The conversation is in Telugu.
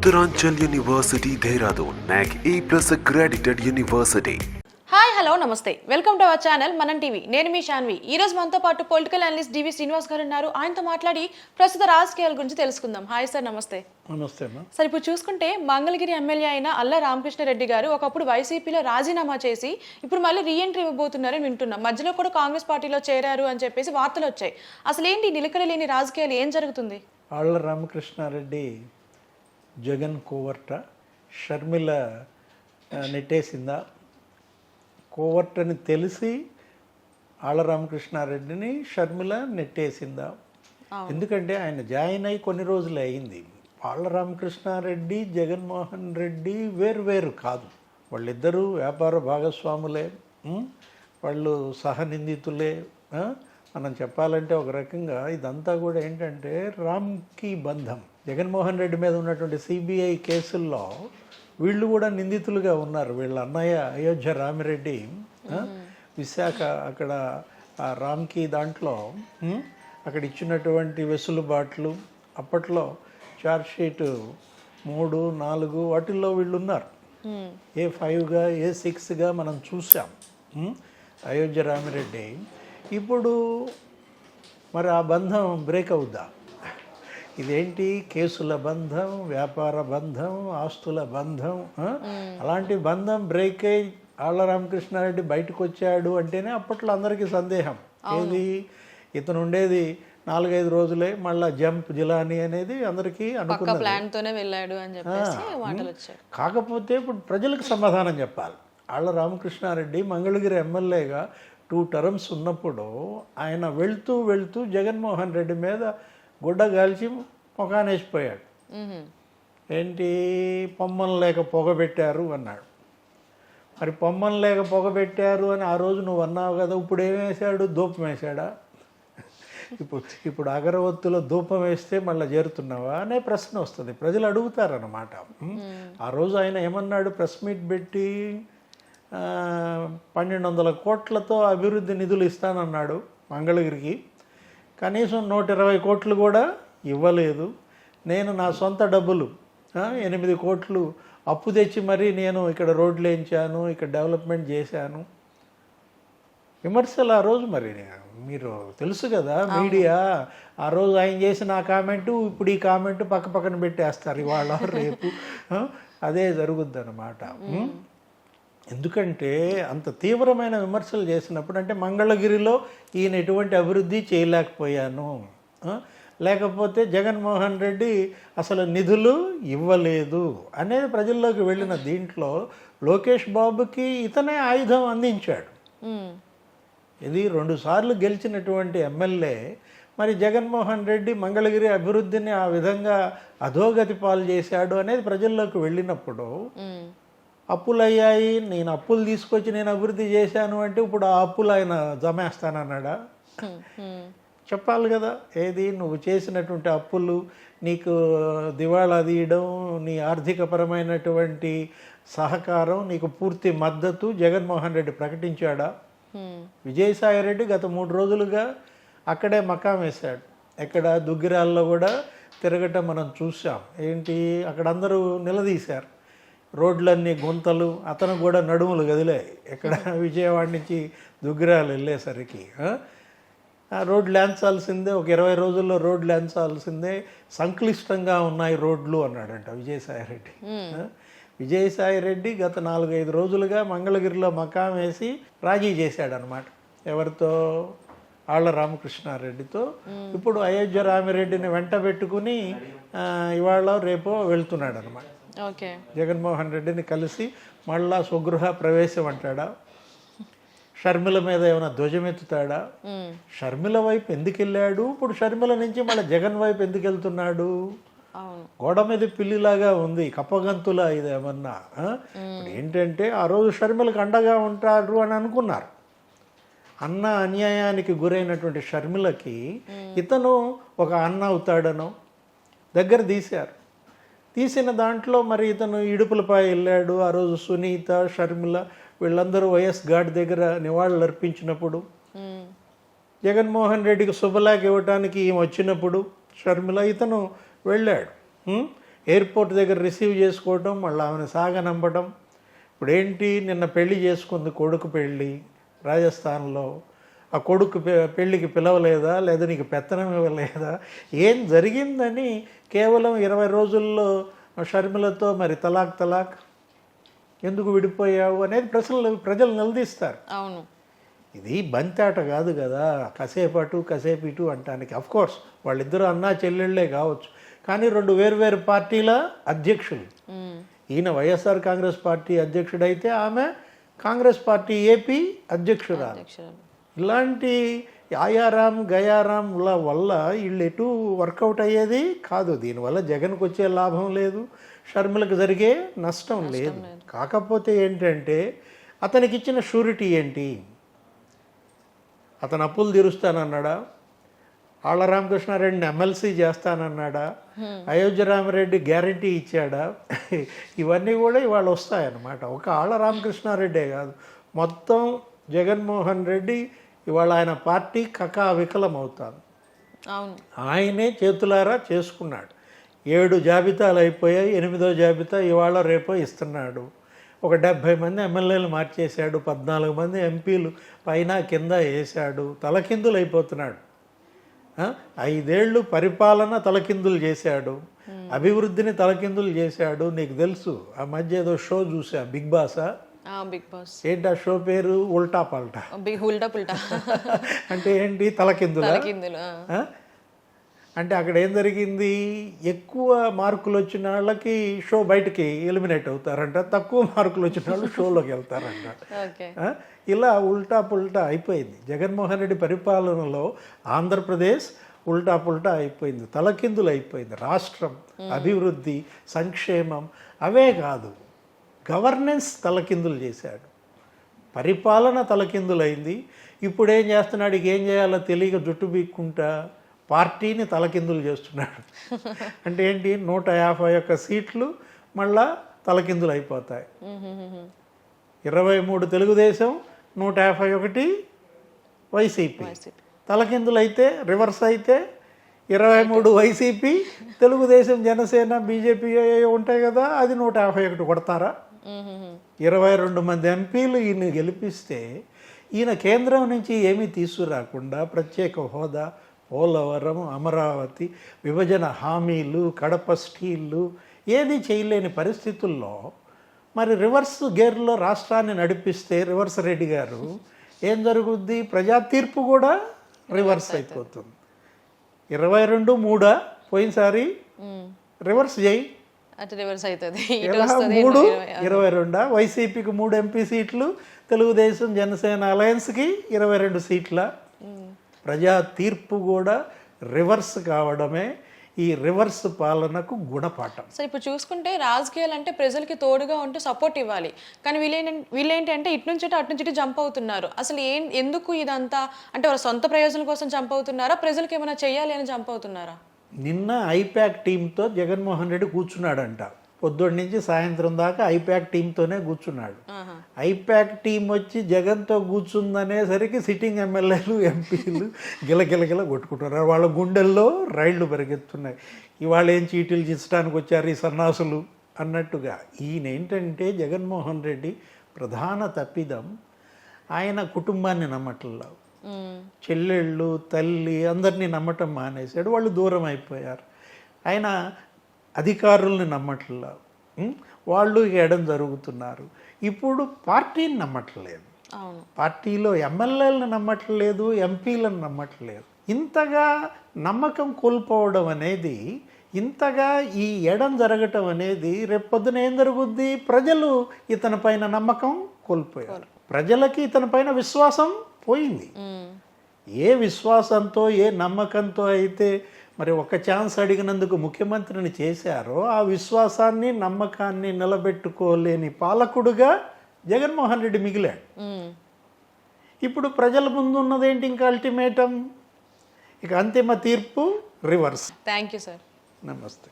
Uttaranchal University, Dehradun, NAC A plus accredited university. Hi hello నమస్తే వెల్కమ్ టు అవర్ ఛానల్ మనం టీవీ నేను మీ శాన్వి ఈ రోజు మనతో పాటు పొలిటికల్ అనలిస్ట్ డివి శ్రీనివాస్ గారు ఉన్నారు. ఆయనతో మాట్లాడి ప్రస్తుత రాజకీయాల గురించి తెలుసుకుందాం. హాయ్ సార్ నమస్తే నమస్తే సార్ ఇప్పుడు చూసుకుంటే మంగళగిరి ఎమ్మెల్యే అయిన అల్ల రామకృష్ణారెడ్డి గారు ఒకప్పుడు వైసీపీలో రాజీనామా చేసి ఇప్పుడు మళ్ళీ రీఎంట్రీ ఇవ్వబోతున్నారని వింటున్నాం. మధ్యలో కూడా కాంగ్రెస్ పార్టీలో చేరారు అని చెప్పేసి వార్తలు వచ్చాయి. అసలు ఏంటి నిలకడ లేని రాజకీయాలు? ఏం జరుగుతుంది? ఆళ్ళ రామకృష్ణారెడ్డి జగన్ కోవర్ట షర్మిల నెట్టేసిందా? కోవర్ట్ అని తెలిసి ఆళ్ళ రామకృష్ణారెడ్డిని షర్మిల నెట్టేసిందా? ఎందుకంటే ఆయన జాయిన్ అయి కొన్ని రోజులు అయింది. ఆళ్ళ రామకృష్ణారెడ్డి జగన్మోహన్ రెడ్డి వేరు వేరు కాదు. వాళ్ళిద్దరూ వ్యాపార భాగస్వాములే? వాళ్ళు సహనిందితులే? మనం చెప్పాలంటే ఒక రకంగా ఇదంతా కూడా ఏంటంటే రామ్కి బంధం జగన్మోహన్ రెడ్డి మీద ఉన్నటువంటి సిబిఐ కేసుల్లో వీళ్ళు కూడా నిందితులుగా ఉన్నారు వీళ్ళ అన్నయ్య అయోధ్య రామిరెడ్డి? విశాఖ అక్కడ ఆ రామ్కి దాంట్లో? అక్కడ ఇచ్చినటువంటి వెసులుబాట్లు అప్పట్లో షీట్ మూడు నాలుగు వాటిల్లో వీళ్ళు ఉన్నారు. ఏ ఫైవ్గా ఏ సిక్స్గా మనం చూసాం? అయోధ్య రామిరెడ్డి ఇప్పుడు మరి ఆ బంధం బ్రేక్ అవుద్దా? ఇదేంటి? కేసుల బంధం వ్యాపార బంధం ఆస్తుల బంధం? అలాంటి బంధం బ్రేక్ అయి ఆళ్ళ రామకృష్ణారెడ్డి బయటకు వచ్చాడు అంటేనే అప్పట్లో అందరికీ సందేహం. ఏది? ఇతను ఉండేది నాలుగైదు రోజులే మళ్ళా జంప్ జిలాని అనేది అందరికీ పక్క అనుకున్నది. ప్లాన్ తోనే వెళ్ళాడు అని చెప్పేసి మాటలు వచ్చాయి. కాకపోతే ఇప్పుడు ప్రజలకు సమాధానం చెప్పాలి. ఆళ్ళ రామకృష్ణారెడ్డి మంగళగిరి ఎమ్మెల్యేగా టూ టర్మ్స్ ఉన్నప్పుడు ఆయన వెళ్తూ వెళ్తూ జగన్మోహన్ రెడ్డి మీద గుడ్డ గాల్చి ముఖానేసిపోయాడు. మ్హూ. ఏంటి? పొమ్మను లేక పొగబెట్టారు అన్నాడు. మరి పొమ్మను లేక పొగబెట్టారు అని ఆ రోజు నువ్వు అన్నావు కదా ఇప్పుడు ఏం వేశాడు? ధూపం వేశాడా? ఇప్పుడు ఇప్పుడు అగరవత్తులో ధూపం వేస్తే మళ్ళీ చేరుతున్నావా అనే ప్రశ్న వస్తుంది. ప్రజలు అడుగుతారన్నమాట? ఆ రోజు ఆయన ఏమన్నాడు? ప్రెస్ మీట్ పెట్టి పన్నెండు వందల కోట్లతో అభివృద్ధి నిధులు ఇస్తానన్నాడు మంగళగిరికి. కనీసం నూట ఇరవై కోట్లు కూడా ఇవ్వలేదు. నేను నా సొంత డబ్బులు ఎనిమిది కోట్లు అప్పు తెచ్చి మరీ నేను ఇక్కడ రోడ్లు వేయించాను ఇక్కడ డెవలప్మెంట్ చేశాను. విమర్శలు ఆ రోజు మరి మీరు తెలుసు కదా మీడియా. ఆ రోజు ఆయన చేసిన ఆ కామెంటు ఇప్పుడు ఈ కామెంటు పక్క పక్కన పెట్టేస్తారు ఇవాళ రేపు. అదే జరుగుద్ది అనమాట ఎందుకంటే అంత తీవ్రమైన విమర్శలు చేసినప్పుడు అంటే మంగళగిరిలో ఈయన ఎటువంటి అభివృద్ధి చేయలేకపోయాను? లేకపోతే జగన్మోహన్ రెడ్డి అసలు నిధులు ఇవ్వలేదు అనేది ప్రజల్లోకి వెళ్ళిన దీంట్లో లోకేష్ బాబుకి ఇతనే ఆయుధం అందించాడు. ఇది రెండుసార్లు గెలిచినటువంటి ఎమ్మెల్యే మరి జగన్మోహన్ రెడ్డి మంగళగిరి అభివృద్ధిని ఆ విధంగా అధోగతి పాలు చేశాడు అనేది ప్రజల్లోకి వెళ్ళినప్పుడు. అప్పులు అయ్యాయి నేను అప్పులు తీసుకొచ్చి నేను అభివృద్ధి చేశాను అంటే ఇప్పుడు ఆ అప్పులు ఆయన జమేస్తానన్నాడా? చెప్పాలి కదా ఏది? నువ్వు చేసినటువంటి అప్పులు నీకు దివాళా తీయడం నీ ఆర్థికపరమైనటువంటి సహకారం నీకు పూర్తి మద్దతు జగన్మోహన్ రెడ్డి ప్రకటించాడా? విజయసాయి రెడ్డి గత మూడు రోజులుగా అక్కడే మకాం వేశాడు. ఎక్కడ? దుగ్గిరాల్లో కూడా తిరగటం మనం చూసాం ఏంటి? అక్కడ అందరూ నిలదీశారు. రోడ్లన్నీ గుంతలు అతను కూడా నడుములు కదిలాయి ఎక్కడ విజయవాడ నుంచి దుగ్గిరాలు వెళ్ళేసరికి ఆ? రోడ్లు లేంచాల్సిందే ఒక ఇరవై రోజుల్లో రోడ్లు లేంచాల్సిందే. సంక్లిష్టంగా ఉన్నాయి రోడ్లు అన్నాడంట విజయసాయి రెడ్డి ఆ? విజయసాయి రెడ్డి గత నాలుగైదు రోజులుగా మంగళగిరిలో మకాం వేసి రాజీ చేశాడనమాట ఎవరితో? ఆళ్ళ రామకృష్ణారెడ్డితో. ఇప్పుడు అయోధ్య రామిరెడ్డిని వెంట పెట్టుకుని ఇవాళ రేపో వెళ్తున్నాడు అనమాట జగన్మోహన్ రెడ్డిని కలిసి మళ్ళా స్వగృహ ప్రవేశం అంటాడా? షర్మిల మీద ఏమైనా ధ్వజమెత్తుతాడా. షర్మిల వైపు ఎందుకు వెళ్ళాడు? ఇప్పుడు షర్మిల నుంచి మళ్ళీ జగన్ వైపు ఎందుకు వెళ్తున్నాడు? గోడ మీద పిల్లిలాగా ఉంది కప్పగంతులా ఇదేమన్నా ఆ? ఇప్పుడు ఏంటంటే ఆ రోజు షర్మిలకు అండగా ఉంటారు అని అనుకున్నారు. అన్న అన్యాయానికి గురైనటువంటి షర్మిలకి ఇతను ఒక అన్న అవుతాడనో దగ్గర తీశారు. తీసిన దాంట్లో మరి ఇతను ఇడుపులపై వెళ్ళాడు. ఆ రోజు సునీత షర్మిల వీళ్ళందరూ వైఎస్ ఘాట్ దగ్గర నివాళులు అర్పించినప్పుడు జగన్మోహన్ రెడ్డికి శుభలేఖ ఇవ్వటానికి ఈమె వచ్చినప్పుడు షర్మిల ఇతను వెళ్ళాడు. ఎయిర్పోర్ట్ దగ్గర రిసీవ్ చేసుకోవడం మళ్ళీ ఆమెను సాగనంపడం ఇప్పుడు ఏంటి నిన్న పెళ్ళి చేసుకుంది కొడుకు పెళ్ళి రాజస్థాన్లో. ఆ కొడుకు పెళ్ళికి పిలవలేదా లేదా నీకు పెత్తనం ఇవ్వలేదా ఏం జరిగిందని కేవలం ఇరవై రోజుల్లో షర్మిలతో మరి తలాక్ తలాక్ ఎందుకు విడిపోయావు అనేది ప్రశ్నలు ప్రజలు నిలదీస్తారు. అవును. ఇది బంతాట కాదు కదా కాసేపు అటు కాసేపు ఇటు అంటానికి. అఫ్ కోర్స్ వాళ్ళిద్దరూ అన్నా చెల్లెళ్ళే కావచ్చు. కానీ రెండు వేరువేరు పార్టీల అధ్యక్షులు. ఈయన వైఎస్ఆర్ కాంగ్రెస్ పార్టీ అధ్యక్షుడైతే ఆమె కాంగ్రెస్ పార్టీ ఏపీ అధ్యక్షురాలు. ఇలాంటి ఆయారాం గయారాంల వల్ల వీళ్ళు ఎటు వర్కౌట్ అయ్యేది కాదు. దీనివల్ల జగన్కి వచ్చే లాభం లేదు షర్మిలకు జరిగే నష్టం లేదు. కాకపోతే ఏంటంటే అతనికి ఇచ్చిన షూరిటీ ఏంటి? అతను అప్పులు తీరుస్తానన్నాడా? ఆళ్ళ రామకృష్ణారెడ్డిని ఎమ్మెల్సీ చేస్తానన్నాడా? అయోధ్య రామరెడ్డి గ్యారంటీ ఇచ్చాడా? ఇవన్నీ కూడా ఇవాళ వస్తాయన్నమాట. ఒక ఆళ్ళ రామకృష్ణారెడ్డే కాదు. మొత్తం జగన్మోహన్ రెడ్డి ఇవాళ ఆయన పార్టీ కకా వికలం అవుతాను ఆయనే చేతులారా చేసుకున్నాడు. ఏడు జాబితాలు అయిపోయాయి ఎనిమిదో జాబితా ఇవాళ రేపో ఇస్తున్నాడు. ఒక డెబ్భై మంది ఎమ్మెల్యేలు మార్చేశాడు పద్నాలుగు మంది ఎంపీలు పైన కింద వేశాడు తలకిందులు అయిపోతున్నాడు? ఐదేళ్ళు పరిపాలన తలకిందులు చేశాడు అభివృద్ధిని తలకిందులు చేశాడు. నీకు తెలుసు ఆ మధ్య ఏదో షో చూసా బిగ్ బాసా? Bigg Boss. ఏంటి ఆ షో పేరు? ఉల్టా పల్టా. ఉల్టా పుల్టా. అంటే ఏంటి? తలకిందులా? అంటే అక్కడ ఏం జరిగింది? ఎక్కువ మార్కులు వచ్చిన వాళ్ళకి షో బయటికి ఎలిమినేట్ అవుతారంట. తక్కువ మార్కులు వచ్చిన వాళ్ళు షోలోకి వెళ్తారంట? ఇలా ఉల్టా పుల్టా అయిపోయింది. జగన్మోహన్ రెడ్డి పరిపాలనలో ఆంధ్రప్రదేశ్ ఉల్టా పుల్టా అయిపోయింది. తలకిందులు అయిపోయింది. రాష్ట్రం అభివృద్ధి సంక్షేమం అవే కాదు. గవర్నెన్స్ తలకిందులు చేశాడు. పరిపాలన తలకిందులైంది. ఇప్పుడు ఏం చేస్తున్నాడు? ఇక ఏం చేయాలో తెలియక జుట్టు బీక్కుంటా పార్టీని తలకిందులు చేస్తున్నాడు. అంటే ఏంటి? నూట యాభై ఒక్క సీట్లు మళ్ళా తలకిందులు అయిపోతాయి. ఇరవై మూడు తెలుగుదేశం నూట యాభై ఒకటి వైసీపీ. తలకిందులు అయితే రివర్స్ అయితే ఇరవై మూడు వైసీపీ తెలుగుదేశం జనసేన బీజేపీ ఉంటాయి కదా అది నూట యాభై ఒకటి కొడతారా? ఇరవై రెండు మంది ఎంపీలు ఈయన గెలిపిస్తే ఈయన కేంద్రం నుంచి ఏమీ తీసుకురాకుండా ప్రత్యేక హోదా పోలవరం అమరావతి విభజన హామీలు కడప స్టీళ్ళు ఏది చేయలేని పరిస్థితుల్లో మరి రివర్స్ గేర్లో రాష్ట్రాన్ని నడిపిస్తే రివర్స్ రెడ్డి గారు ఏం జరుగుద్ది? ప్రజా తీర్పు కూడా రివర్స్ అయిపోతుంది. ఇరవై రెండు మూడా? పోయినసారి రివర్స్ చేయి. అటు రివర్స్ అవుతుంది మూడు ఇరవై. రెండా? వైసీపీకి మూడు ఎంపీ సీట్లు తెలుగుదేశం జనసేన అలయన్స్కి ఇరవై రెండు సీట్ల. ప్రజా తీర్పు కూడా రివర్స్ కావడమే ఈ రివర్స్ పాలనకు గుణపాఠం. సో ఇప్పుడు చూసుకుంటే రాజకీయాలు అంటే ప్రజలకి తోడుగా ఉంటూ సపోర్ట్ ఇవ్వాలి. కానీ వీళ్ళేంటి వీళ్ళేంటి అంటే ఇటు నుంచి అటు నుంచి జంప్ అవుతున్నారు. అసలు ఏం ఎందుకు ఇదంతా? అంటే వాళ్ళ సొంత ప్రయోజనం కోసం జంప్ అవుతున్నారా? ప్రజలకు ఏమైనా చేయాలి అని జంప్ అవుతున్నారా? నిన్న ఐప్యాక్ టీంతో జగన్మోహన్ రెడ్డి కూర్చున్నాడంట. పొద్దున్న నుంచి సాయంత్రం దాకా ఐప్యాక్ టీంతోనే కూర్చున్నాడు. ఐప్యాక్ టీం వచ్చి జగన్తో కూర్చుందనేసరికి సిట్టింగ్ ఎమ్మెల్యేలు ఎంపీలు గిలగిలగిల కొట్టుకుంటున్నారు. వాళ్ళ గుండెల్లో రైళ్ళు పరిగెత్తున్నాయి. ఇవాళ ఏం చీటీలు చించడానికి వచ్చారు ఈ సన్నాసులు అన్నట్టుగా. ఈయన ఏంటంటే జగన్మోహన్ రెడ్డి ప్రధాన తప్పిదం. ఆయన కుటుంబాన్ని నమ్మట్లేదు. చెల్లెళ్ళు తల్లి అందరినీ నమ్మటం మానేశాడు. వాళ్ళు దూరం అయిపోయారు. ఆయన అధికారుల్ని నమ్మట్లా? వాళ్ళు ఎడం జరుగుతున్నారు. ఇప్పుడు పార్టీని నమ్మట్లేదు. పార్టీలో ఎమ్మెల్యేలను నమ్మట్లేదు ఎంపీలను నమ్మట్లేదు. ఇంతగా నమ్మకం కోల్పోవడం అనేది ఇంతగా ఈ ఎడం జరగటం అనేది రేపొద్దున ఏం జరుగుద్ది ప్రజలు ఇతని పైన నమ్మకం కోల్పోయారు. ప్రజలకి ఇతని పైన విశ్వాసం పోయింది. ఏ విశ్వాసంతో ఏ నమ్మకంతో అయితే మరి ఒక ఛాన్స్ అడిగినందుకు ముఖ్యమంత్రిని చేశారో ఆ విశ్వాసాన్ని నమ్మకాన్ని నిలబెట్టుకోలేని పాలకుడుగా జగన్మోహన్ రెడ్డి మిగిలాడు. ఇప్పుడు ప్రజల ముందు ఉన్నదేంటి ఇంకా అల్టిమేటం ఇక అంతిమ తీర్పు రివర్స్ థ్యాంక్ యూ సార్ నమస్తే